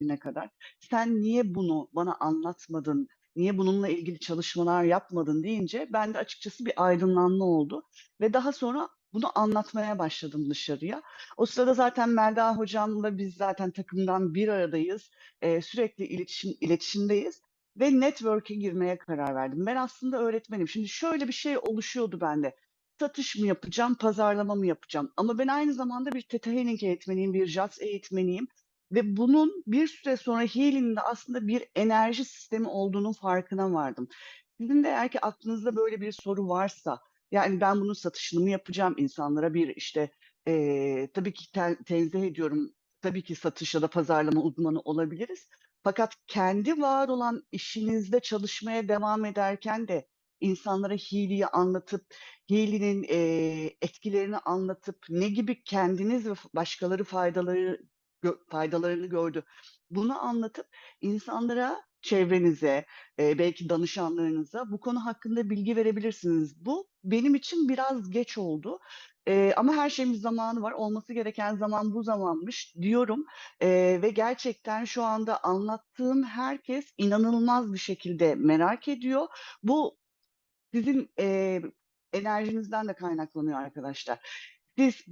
bugüne kadar. Sen niye bunu bana anlatmadın, niye bununla ilgili çalışmalar yapmadın deyince ben de açıkçası bir aydınlanma oldu ve daha sonra bunu anlatmaya başladım dışarıya. O sırada zaten Melda hocamla biz zaten takımdan bir aradayız. Eee, sürekli iletişim iletişimdeyiz ve network'e girmeye karar verdim. Ben aslında öğretmenim. Şimdi şöyle bir şey oluşuyordu bende. Satış mı yapacağım, pazarlama mı yapacağım? Ama ben aynı zamanda bir Healing eğitmeniyim, bir JATS eğitmeniyim ve bunun bir süre sonra healing'de aslında bir enerji sistemi olduğunun farkına vardım. Sizin de eğer ki aklınızda böyle bir soru varsa, yani ben bunun satışını mı yapacağım, insanlara bir işte eee, tabii ki ten tenzih ediyorum, tabii ki satış ya da pazarlama uzmanı olabiliriz. Fakat kendi var olan işinizde çalışmaya devam ederken de insanlara healing'i anlatıp, healing'in, eee, etkilerini anlatıp, ne gibi kendiniz ve başkaları faydaları gö faydalarını gördü, bunu anlatıp insanlara, çevrenize, eee, belki danışanlarınıza bu konu hakkında bilgi verebilirsiniz. Bu benim için biraz geç oldu, eee, ama her şeyin zamanı var. Olması gereken zaman bu zamanmış diyorum, eee, ve gerçekten şu anda anlattığım herkes inanılmaz bir şekilde merak ediyor. Bu sizin, eee, enerjinizden de kaynaklanıyor arkadaşlar. Siz